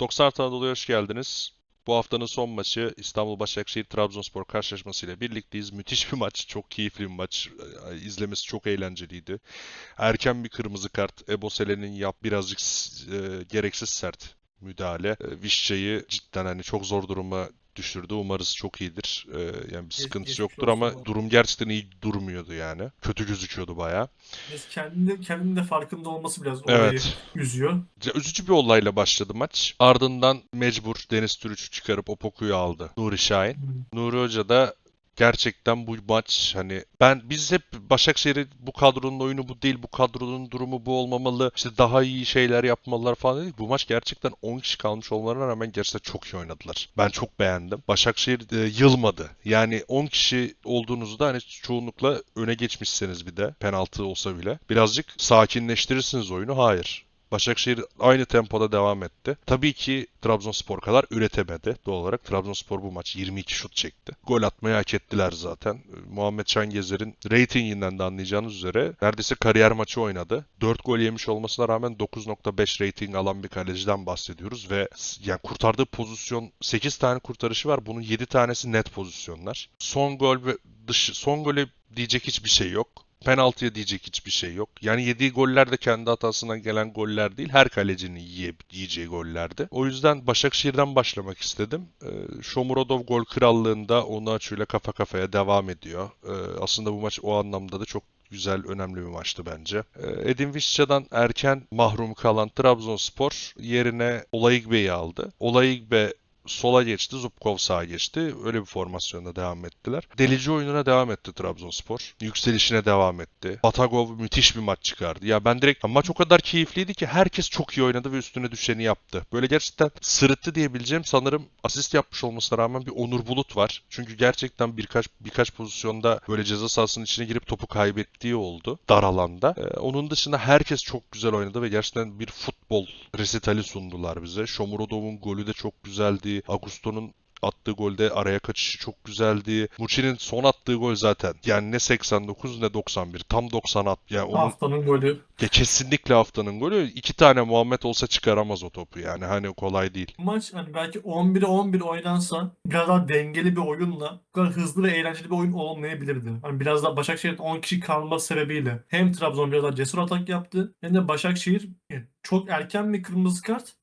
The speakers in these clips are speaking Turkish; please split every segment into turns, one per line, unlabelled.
90 artı Anadolu'ya hoş geldiniz. Bu haftanın son maçı İstanbul Başakşehir Trabzonspor karşılaşmasıyla birlikteyiz. Müthiş bir maç, çok keyifli bir maç. İzlemesi çok eğlenceliydi. Erken bir kırmızı kart. Ebosele'nin yap birazcık e, gereksiz sert müdahale. E, Vişça'yı cidden hani çok zor duruma düşürdü. Umarız çok iyidir. E, yani bir sıkıntısı
geçmiş
yoktur
olsun
ama
arada.
durum gerçekten iyi durmuyordu yani. Kötü gözüküyordu bayağı.
Biz kendinde, kendinin de farkında olması biraz olayı
Evet.
üzüyor.
Ya, Üzücü bir olayla başladı maç. Ardından mecbur Deniz Türüç'ü çıkarıp Opoku'yu aldı Nuri Şahin. Nuri Hoca da gerçekten bu maç hani ben biz hep Başakşehir'i bu kadronun oyunu bu değil, bu kadronun durumu bu olmamalı, işte daha iyi şeyler yapmalılar falan dedik. Bu maç gerçekten 10 kişi kalmış olmalarına rağmen gerçekten çok iyi oynadılar. Ben çok beğendim. Başakşehir e, yılmadı. Yani 10 kişi olduğunuzda hani çoğunlukla öne geçmişseniz bir de penaltı olsa bile birazcık sakinleştirirsiniz oyunu. Hayır. Başakşehir aynı tempoda devam etti. Tabii ki Trabzonspor kadar üretemedi. Doğal olarak Trabzonspor bu maç 22 şut çekti. Gol atmayı hak ettiler zaten. Muhammed Şangezer'in reytinginden de anlayacağınız üzere neredeyse kariyer maçı oynadı. 4 gol yemiş olmasına rağmen 9.5 reyting alan bir kaleciden bahsediyoruz ve yani kurtardığı pozisyon 8 tane kurtarışı var. Bunun 7 tanesi net pozisyonlar. Son gol ve dışı son gole diyecek hiçbir şey yok. Penaltıya diyecek hiçbir şey yok. Yani yediği goller de kendi hatasından gelen goller değil. Her kalecinin yiye, yiyeceği gollerdi. O yüzden Başakşehir'den başlamak istedim. Ee, Shomurodov gol krallığında Onuachu ile kafa kafaya devam ediyor. Ee, aslında bu maç o anlamda da çok güzel, önemli bir maçtı bence. Ee, Edin Visca'dan erken mahrum kalan Trabzonspor yerine Olayigbe'yi aldı. Olayigbe sola geçti, Zubkov sağa geçti. Öyle bir formasyonda devam ettiler. Delici oyununa devam etti Trabzonspor. Yükselişine devam etti. Batagov müthiş bir maç çıkardı. Ya ben direkt maç o kadar keyifliydi ki herkes çok iyi oynadı ve üstüne düşeni yaptı. Böyle gerçekten sırıttı diyebileceğim sanırım asist yapmış olmasına rağmen bir Onur Bulut var. Çünkü gerçekten birkaç birkaç pozisyonda böyle ceza sahasının içine girip topu kaybettiği oldu dar alanda. Ee, onun dışında herkes çok güzel oynadı ve gerçekten bir futbol resitali sundular bize. Shomurodov'un golü de çok güzeldi. Augusto'nun attığı golde araya kaçışı çok güzeldi. Muçi'nin son attığı gol zaten. Yani ne 89 ne 91. Tam 90 at. Yani onun
Haftanın golü.
ya kesinlikle haftanın golü. İki tane Muhammed olsa çıkaramaz o topu. Yani hani kolay değil.
Maç hani belki 11'e 11 oynansa biraz daha dengeli bir oyunla bu kadar hızlı ve eğlenceli bir oyun olmayabilirdi. Hani biraz daha Başakşehir'in 10 kişi kalması sebebiyle hem Trabzon biraz daha cesur atak yaptı hem de Başakşehir yani çok erken bir kırmızı kart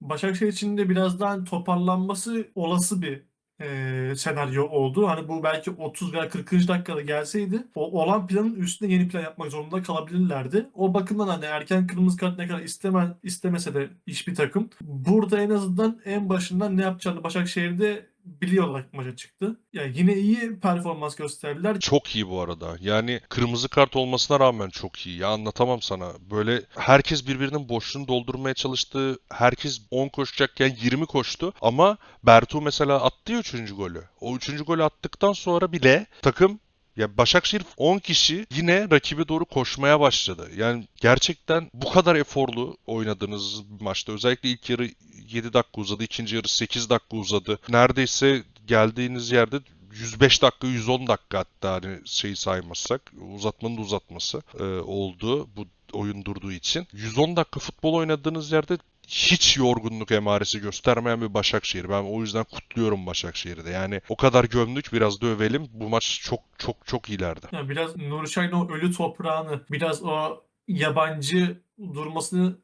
Başakşehir için de biraz daha toparlanması olası bir eee, senaryo oldu. Hani bu belki 30 veya 40. dakikada gelseydi o olan planın üstüne yeni plan yapmak zorunda kalabilirlerdi. O bakımdan hani erken kırmızı kart ne kadar isteme, istemese de hiçbir takım burada en azından en başından ne yapacağını Başakşehir'de biliyor olarak maça çıktı. Yani yine iyi performans gösterdiler.
Çok iyi bu arada. Yani kırmızı kart olmasına rağmen çok iyi. Ya anlatamam sana. Böyle herkes birbirinin boşluğunu doldurmaya çalıştı. Herkes 10 koşacakken 20 koştu. Ama Bertu mesela attı ya 3. golü. O 3. golü attıktan sonra bile takım ya Başakşehir 10 kişi yine rakibe doğru koşmaya başladı. Yani gerçekten bu kadar eforlu oynadığınız bir maçta özellikle ilk yarı 7 dakika uzadı, ikinci yarı 8 dakika uzadı. Neredeyse geldiğiniz yerde 105 dakika, 110 dakika hatta hani şeyi saymazsak uzatmanın da uzatması e, oldu bu oyun durduğu için. 110 dakika futbol oynadığınız yerde hiç yorgunluk emaresi göstermeyen bir Başakşehir. Ben o yüzden kutluyorum Başakşehir'i de. Yani o kadar gömdük biraz da övelim. Bu maç çok çok çok iyilerdi.
Yani biraz Nuri Şahin o ölü toprağını, biraz o yabancı durmasını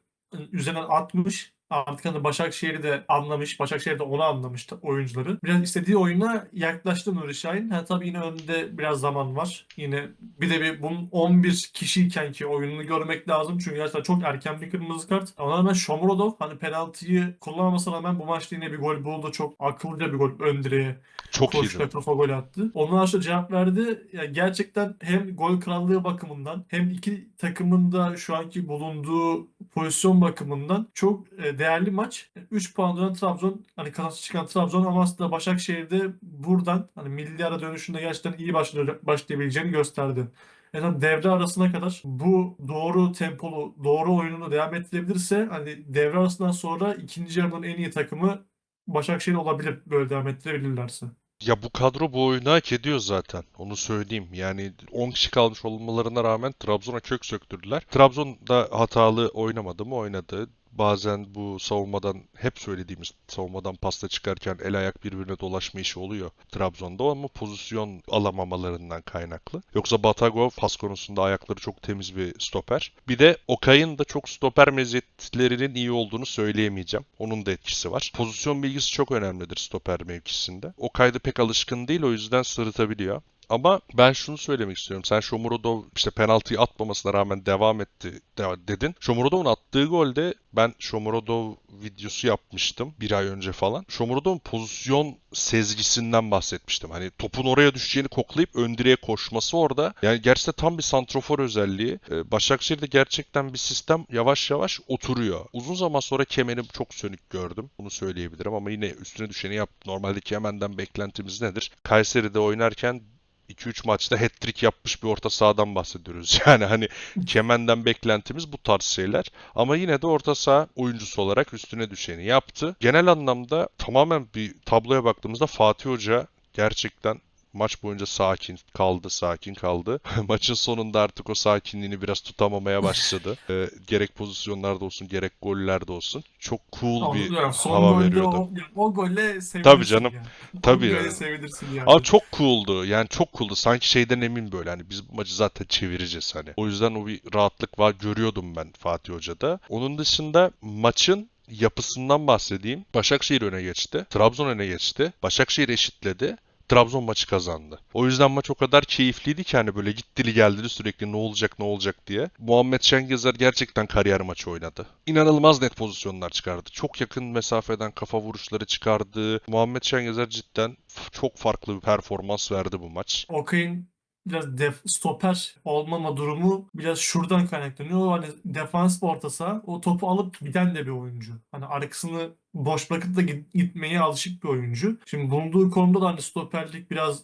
üzerinden atmış. Artık hani Başakşehir'i de anlamış, Başakşehir de onu anlamış da oyuncuları. Biraz istediği oyuna yaklaştı Nuri Şahin. Ha, tabii yine önde biraz zaman var. Yine bir de bir bunun 11 kişiyken ki oyununu görmek lazım. Çünkü gerçekten çok erken bir kırmızı kart. Ona rağmen Shomurodov hani penaltıyı kullanmamasına rağmen bu maçta yine bir gol buldu. Çok akıllıca bir gol ön direğe
Çok iyiydi.
kafa gol attı. Onun karşı cevap verdi. Ya gerçekten hem gol krallığı bakımından hem iki takımın da şu anki bulunduğu pozisyon bakımından çok e, değerli maç. 3 puan dönen Trabzon hani kazançlı çıkan Trabzon ama aslında Başakşehir'de buradan hani milli ara dönüşünde gerçekten iyi başlay- başlayabileceğini gösterdi. Yani devre arasına kadar bu doğru tempolu, doğru oyununu devam ettirebilirse hani devre arasından sonra ikinci yarının en iyi takımı Başakşehir olabilir böyle devam ettirebilirlerse.
Ya bu kadro bu oyunu hak ediyor zaten. Onu söyleyeyim. Yani 10 kişi kalmış olmalarına rağmen Trabzon'a kök söktürdüler. Trabzon da hatalı oynamadı mı? Oynadı. Bazen bu savunmadan hep söylediğimiz savunmadan pasta çıkarken el ayak birbirine dolaşma işi oluyor Trabzon'da ama pozisyon alamamalarından kaynaklı. Yoksa Batagov pas konusunda ayakları çok temiz bir stoper. Bir de Okay'ın da çok stoper meziyetlerinin iyi olduğunu söyleyemeyeceğim. Onun da etkisi var. Pozisyon bilgisi çok önemlidir stoper mevkisinde. Okay da pek alışkın değil o yüzden sırıtabiliyor. Ama ben şunu söylemek istiyorum. Sen Shomurodov işte penaltıyı atmamasına rağmen devam etti de- dedin. Shomurodov'un attığı golde ben Shomurodov videosu yapmıştım bir ay önce falan. Shomurodov'un pozisyon sezgisinden bahsetmiştim. Hani topun oraya düşeceğini koklayıp ön direğe koşması orada. Yani gerçekten tam bir santrofor özelliği. Ee, Başakşehir'de gerçekten bir sistem yavaş yavaş oturuyor. Uzun zaman sonra Kemen'i çok sönük gördüm. Bunu söyleyebilirim ama yine üstüne düşeni yaptı. Normalde Kemen'den beklentimiz nedir? Kayseri'de oynarken 2-3 maçta hat-trick yapmış bir orta sahadan bahsediyoruz. Yani hani Kemen'den beklentimiz bu tarz şeyler. Ama yine de orta saha oyuncusu olarak üstüne düşeni yaptı. Genel anlamda tamamen bir tabloya baktığımızda Fatih Hoca gerçekten maç boyunca sakin kaldı, sakin kaldı. Maçın sonunda artık o sakinliğini biraz tutamamaya başladı. Ee, gerek pozisyonlarda olsun, gerek gollerde olsun. Çok cool
Ama
bir
yani son
hava veriyordu.
o, o golle sevinirsin
Tabii canım.
yani.
Tabii yani.
sevinirsin yani.
Ama çok cool'du. Yani çok cool'du. Sanki şeyden emin böyle. Hani biz bu maçı zaten çevireceğiz hani. O yüzden o bir rahatlık var. Görüyordum ben Fatih Hoca'da. Onun dışında maçın yapısından bahsedeyim. Başakşehir öne geçti. Trabzon öne geçti. Başakşehir eşitledi. Trabzon maçı kazandı. O yüzden maç o kadar keyifliydi ki hani böyle gittili geldili sürekli ne olacak ne olacak diye. Muhammed Şengezer gerçekten kariyer maçı oynadı. İnanılmaz net pozisyonlar çıkardı. Çok yakın mesafeden kafa vuruşları çıkardı. Muhammed Şengezer cidden çok farklı bir performans verdi bu maç.
Okay'ın biraz def, stoper olmama durumu biraz şuradan kaynaklanıyor. Hani defans orta saha o topu alıp giden de bir oyuncu. Hani arkasını boş bırakıp da git- gitmeye alışık bir oyuncu. Şimdi bulunduğu konumda da hani stoperlik biraz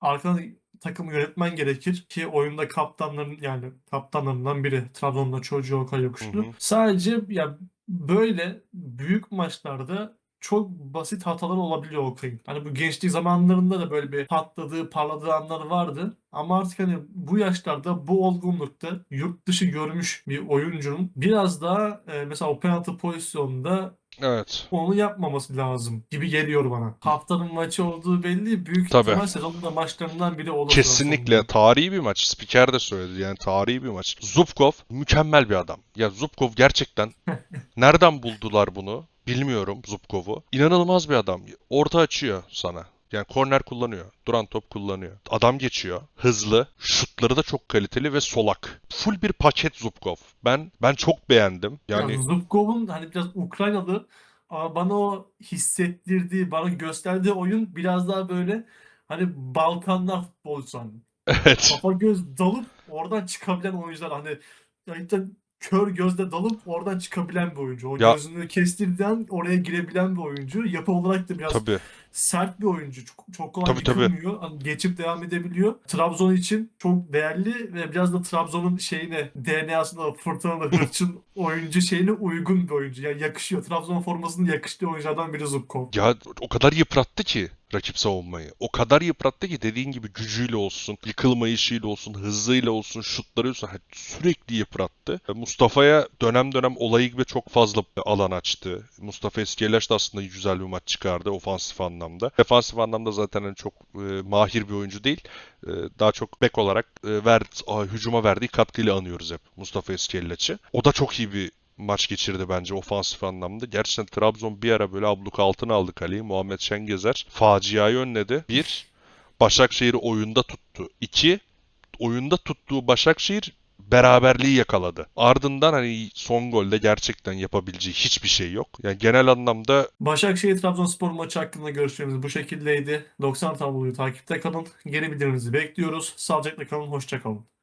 arkadan takımı yönetmen gerekir ki oyunda kaptanların yani kaptanlarından biri Trabzon'da çocuğu Okay Yokuşlu.
Hı hı.
Sadece ya böyle büyük maçlarda çok basit hatalar olabiliyor Okay'ın. Hani bu gençlik zamanlarında da böyle bir patladığı, parladığı anlar vardı. Ama artık hani bu yaşlarda, bu olgunlukta yurt dışı görmüş bir oyuncunun biraz daha e, mesela o penaltı pozisyonunda
Evet.
onu yapmaması lazım gibi geliyor bana. Haftanın maçı olduğu belli. Büyük
Tabii.
ihtimal sezonun da maçlarından biri olur.
Kesinlikle tarihi bir maç. Spiker de söyledi yani tarihi bir maç. Zubkov mükemmel bir adam. Ya Zubkov gerçekten nereden buldular bunu bilmiyorum Zubkov'u. İnanılmaz bir adam. Orta açıyor sana. Yani korner kullanıyor. Duran top kullanıyor. Adam geçiyor. Hızlı. Şutları da çok kaliteli ve solak. Full bir paket Zubkov. Ben ben çok beğendim. Yani
Yani Zubkov'un hani biraz Ukraynalı ama bana o hissettirdiği, bana gösterdiği oyun biraz daha böyle hani Balkanlar futbolcusu hani.
evet.
Kafa göz dalıp oradan çıkabilen oyuncular hani gerçekten kör gözle dalıp oradan çıkabilen bir oyuncu. O
Ya-
gözünü kestirden oraya girebilen bir oyuncu. Yapı olarak da biraz
Tabii.
Sert bir oyuncu. Çok, çok kolay
Tabii, tabii.
yıkılmıyor. Hani geçip devam edebiliyor. Trabzon için çok değerli ve biraz da Trabzon'un şeyine DNA'sına fırtınalı hırçın oyuncu şeyine uygun bir oyuncu. Yani yakışıyor. Trabzon formasının yakıştığı oyunculardan biri Zubkov.
Ya o kadar yıprattı ki rakip savunmayı. O kadar yıprattı ki dediğin gibi gücüyle olsun, yıkılmayışıyla olsun, hızıyla olsun, şutları olsun sürekli yıprattı. Mustafa'ya dönem dönem olayı gibi çok fazla alan açtı. Mustafa Eskiyelaş da aslında güzel bir maç çıkardı ofansif anlamda. Defansif anlamda zaten hani çok e, mahir bir oyuncu değil. E, daha çok bek olarak e, ver, a, hücuma verdiği katkıyla anıyoruz hep Mustafa Eskiyelaç'ı. O da çok iyi bir maç geçirdi bence ofansif anlamda. Gerçekten Trabzon bir ara böyle abluk altına aldı kaleyi. Muhammed Şengezer faciayı önledi. Bir, Başakşehir'i oyunda tuttu. İki, oyunda tuttuğu Başakşehir beraberliği yakaladı. Ardından hani son golde gerçekten yapabileceği hiçbir şey yok. Yani genel anlamda
Başakşehir Trabzonspor maçı hakkında görüşlerimiz bu şekildeydi. 90 tabloyu takipte kalın. Geri bildiriminizi bekliyoruz. Sağlıcakla kalın. Hoşça kalın.